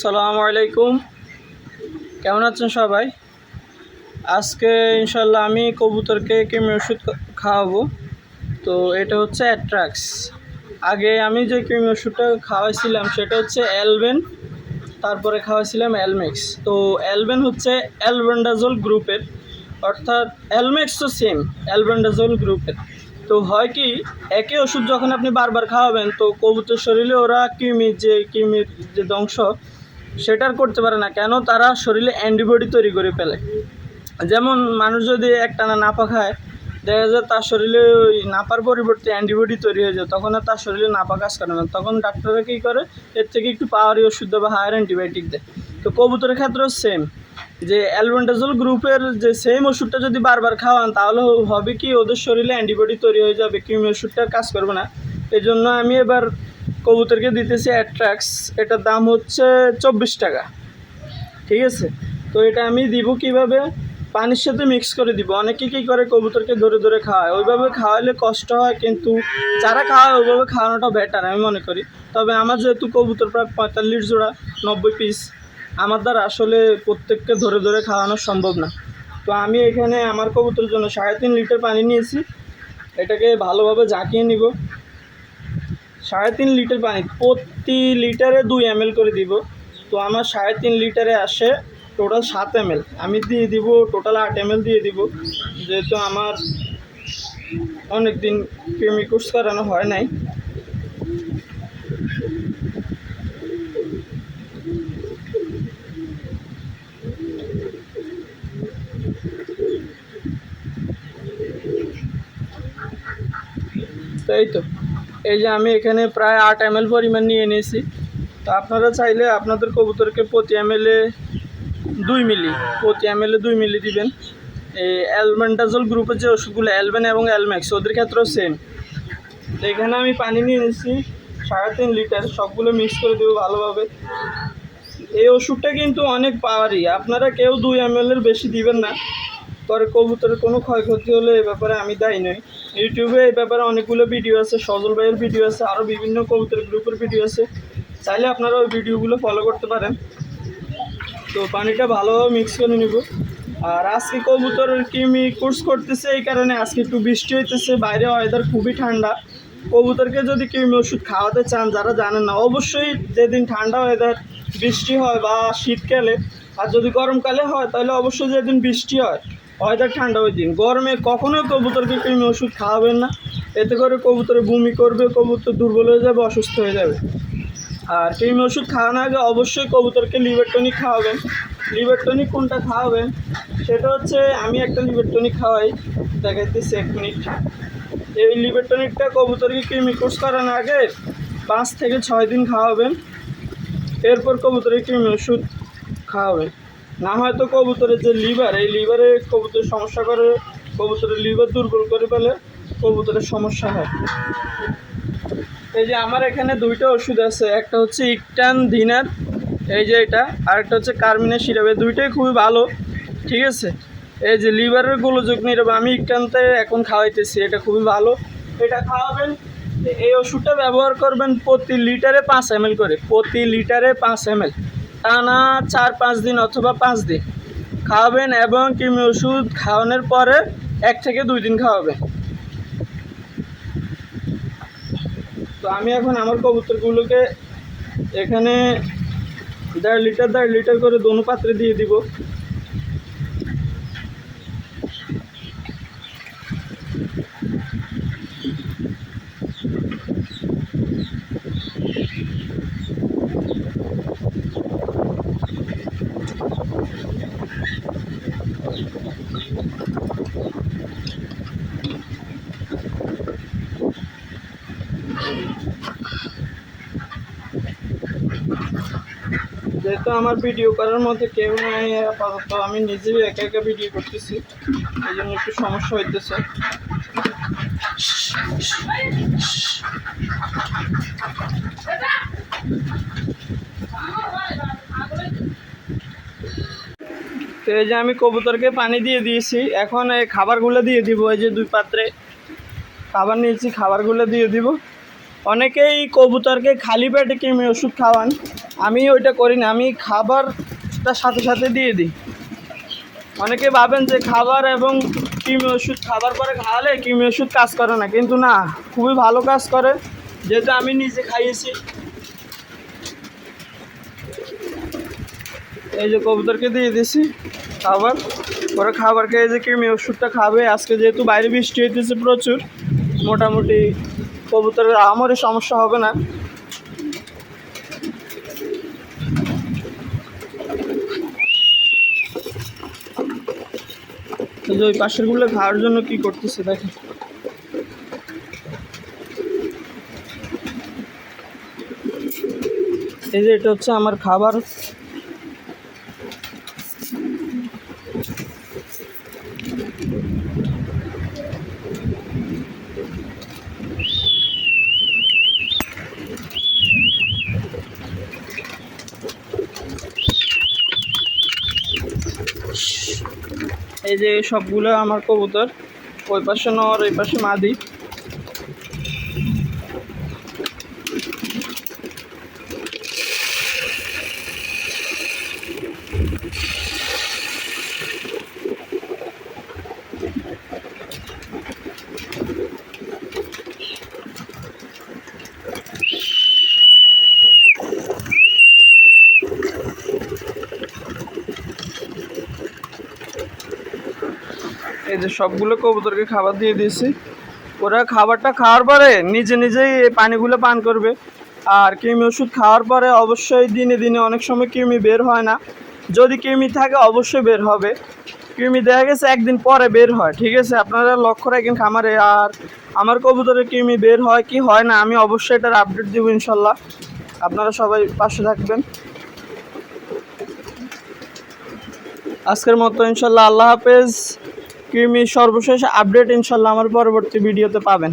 সালামু আলাইকুম। কেমন আছেন সবাই? আজকে ইনশাল্লাহ আমি কবুতরকে কেমি ওষুধ খাওয়াবো। তো এটা হচ্ছে অ্যাট্রাক্স। আগে আমি যে কৃমি ওষুধটা খাওয়াইছিলাম সেটা হচ্ছে অ্যালবেন, তারপরে খাওয়াইছিলাম অ্যালমেক্স। তো অ্যালবেন হচ্ছে অ্যালবেন্ডাজোল গ্রুপের, অর্থাৎ অ্যালমেক্স তো সেম অ্যালবেন্ডাজোল গ্রুপের। তো হয় কি, একই ওষুধ যখন আপনি বারবার খাওয়াবেন, তো কবুতর শরীরে ওরা কৃমির যে কৃমির যে ধ্বংস, সেটার করতে পারে না। কেন? তারা শরীরে অ্যান্টিবডি তৈরি করে ফেলে। যেমন মানুষ যদি একটানা নাপা খায়, দেখা যায় তার শরীরে ওই নাপার পরিবর্তে অ্যান্টিবডি তৈরি হয়ে যায়, তখন আর তার শরীরে নাপা কাজ করে না। তখন ডাক্তাররা কী করে? এর থেকে একটু পাওয়ারি ওষুধ দেয় বা হায়ার অ্যান্টিবায়োটিক দেয়। তো কবুতরের ক্ষেত্রেও সেম যে অ্যালবেন্ডাজল গ্রুপের যে সেম ওষুধটা যদি বারবার খাওয়ান, তাহলে হবে কি ওদের শরীরে অ্যান্টিবডি তৈরি হয়ে যাবে, কৃমি ওষুধটার কাজ করবে না। এই জন্য আমি এবার কবুতরকে দিতেছি অ্যাট্রাক্স এটার দাম হচ্ছে চব্বিশ টাকা। ঠিক আছে? তো এটা আমি দিব কীভাবে? পানির সাথে মিক্স করে দিব। অনেকে কী করে কবুতরকে ধরে ধরে খাওয়ায়? ওইভাবে খাওয়ালে কষ্ট হয়, কিন্তু যারা খাওয়ায়, ওইভাবে খাওয়ানোটা বেটার আমি মনে করি। তবে আমার যেহেতু কবুতর প্রায় পঁয়তাল্লিশ জোড়া, নব্বই পিস আমার দ্বারা আসলে প্রত্যেককে ধরে ধরে খাওয়ানো সম্ভব না। তো আমি এখানে আমার কবুতরের জন্য সাড়ে তিন লিটার পানি নিয়েছি। এটাকে ভালোভাবে জাঁকিয়ে নিব। সাড়ে তিন লিটার পানি, প্রতি লিটারে দুই এম করে দিব। তো আমার সাড়ে তিন লিটারে আসে টোটাল সাত এম আমি দিয়ে দিব টোটাল আট এম দিয়ে দিব। যেহেতু আমার অনেক দিন কেমি করানো হয় নাই। তাই তো। এই যে আমি এখানে প্রায় আট এম পরিমাণ নিয়ে নিয়েছি। তো আপনারা চাইলে আপনাদের কবুতরকে প্রতি এম দুই মিলি, প্রতি এম দুই মিলি দিবেন। এই অ্যালমেন্টাজল গ্রুপের যে ওষুধগুলো, অ্যালবেন এবং অ্যালম্যাক্স ওদের ক্ষেত্রেও সেম তো এখানে আমি পানি নিয়ে নিয়েছি, সাড়ে তিন লিটার, সবগুলো মিক্স করে দেবো ভালোভাবে। এই ওষুধটা কিন্তু অনেক পাওয়ারই। আপনারা কেউ দুই এম এর বেশি দিবেন না। পরে কবুতরের কোনো ক্ষয়ক্ষতি হলে এ ব্যাপারে আমি দায়ী নই। ইউটিউবে এই ব্যাপারে অনেকগুলো ভিডিও আছে, সজল ভাইয়ের ভিডিও আছে আরও বিভিন্ন কবুতর গ্রুপের ভিডিও আছে। চাইলে আপনারা ওই ভিডিওগুলো ফলো করতে পারেন। তো পানিটা ভালোভাবে মিক্স করে নিব। আর আজকে কবুতরের কৃমি কোর্স করতেছে এই কারণে আজকে একটু বৃষ্টি হইতেছে, বাইরে ওয়েদার খুবই ঠান্ডা। কবুতরকে যদি কৃমি ওষুধ খাওয়াতে চান, যারা জানেন না, অবশ্যই যেদিন ঠান্ডা ওয়েদার বৃষ্টি হয় বা শীতকালে, আর যদি গরমকালে হয়, তাহলে অবশ্যই যেদিন বৃষ্টি হয় ওয়েদার ঠান্ডা ওই দিন গরমে কখনোই কবুতরকে কৃমি ওষুধ খাওয়াবেন না। এতে করে কবুতরে বমি করবে, কবুতর দুর্বল হয়ে যাবে, অসুস্থ হয়ে যাবে। আর কৃমি ওষুধ খাওয়ানোর আগে অবশ্যই কবুতরকে লিভার টনিক খাওয়াবেন। লিভার টনিক কোনটা খাওয়াবেন? সেটা হচ্ছে আমি একটা লিভার টনিক খাওয়াই। দেখাইতেছি এক মিনিট। এই লিভার টনিকটা কবুতরকে কৃমি কোর্স করানোর আগে পাঁচ থেকে ছয় দিন খাওয়াবেন। এরপর কবুতরের কৃমি ওষুধ খাওয়াবেন। না হয়তো কবুতরের যে লিভার, এই লিভারে কবুতরের সমস্যা করে, কবুতরের লিভার দুর্বল করে ফেলে, কবুতরের সমস্যা হয়। এই যে আমার এখানে দুইটা ওষুধ আছে, একটা হচ্ছে ইকটান দিনার, এই যে এটা, আর একটা হচ্ছে কার্মিনের সিরাপ, এই দুইটাই খুবই ভালো, ঠিক আছে? এই যে লিভারের গোলযোগ নিরাপ আমি ইকটানতে এখন খাওয়াইতেছি, এটা খুবই ভালো। এটা খাওয়াবেন, এই ওষুধটা ব্যবহার করবেন প্রতি লিটারে পাঁচ এম করে, প্রতি লিটারে পাঁচ এম টানা চার, পাঁচ দিন অথবা পাঁচ দিন খাওয়াবেন এবং কৃমি ওষুধ খাওয়ানোর পরে এক থেকে দুই দিন খাওয়াবেন। তো আমি এখন আমার কবুতরগুলোকে এখানে দেড় লিটার দেড় লিটার করে দোনো পাত্রে দিয়ে দিব। যেহেতু আমার ভিডিও করার মধ্যে কেউ নাই, আপাতত আমি নিজেই একা একা ভিডিও করতেছি। এই জন্য একটু সমস্যা হইতেছে। তো এই যে আমি কবুতরকে পানি দিয়ে দিয়েছি, এখন এই খাবারগুলো দিয়ে দিব, এই যে দুই পাত্রে। খাবার নিয়েছি, খাবারগুলো দিয়ে দিব। অনেকেই কবুতরকে খালি পেটে কৃমি ওষুধ খাওয়ান। আমি ওইটা করি না, আমি খাবারটা সাথে সাথে দিয়ে দিই। অনেকে ভাবেন যে খাবার এবং কৃমি ওষুধ, খাবার পরে খাওয়ালে কৃমি ওষুধ কাজ করে না, কিন্তু না, খুবই ভালো কাজ করে। যেহেতু আমি নিজে খাইয়েছি। এই যে কবুতরকে দিয়ে দিছি খাবার পরে খাবার খেয়ে যে কৃমি ওষুধটা খাবে। আজকে যেহেতু বাইরে বৃষ্টি হইতেছে প্রচুর, মোটামুটি কবুতরের আমারই সমস্যা হবে না। যে ওই পাশেরগুলো খাওয়ার জন্য কি করতেছে, দেখেন। এই যে এটা হচ্ছে আমার খাবার। এই যে সবগুলো আমার কবুতর ওই পাশে নর ওই পাশে মাদি। এই যে সবগুলো কবুতরকে খাবার দিয়ে দিয়েছি। ওরা খাবারটা খাওয়ার পরে নিজে নিজেই এই পানিগুলো পান করবে। আর কৃমি ওষুধ খাওয়ার পরে অবশ্যই দিনে দিনে অনেক সময় কৃমি বের হয় না। যদি কৃমি থাকে, অবশ্যই বের হবে। কৃমি দেখা গেছে একদিন পরে বের হয়, ঠিক আছে? আপনারা লক্ষ্য রাখেন খামারে, আর আমার কবুতরের কৃমি বের হয় কি হয় না, আমি অবশ্যই এটার আপডেট দেবো ইনশাল্লাহ। আপনারা সবাই পাশে থাকবেন। আজকের মতো ইনশাল্লাহ, আল্লাহ হাফেজ। কৃমি সর্বশেষ আপডেট ইনশাল্লাহ আমার পরবর্তী ভিডিওতে পাবেন।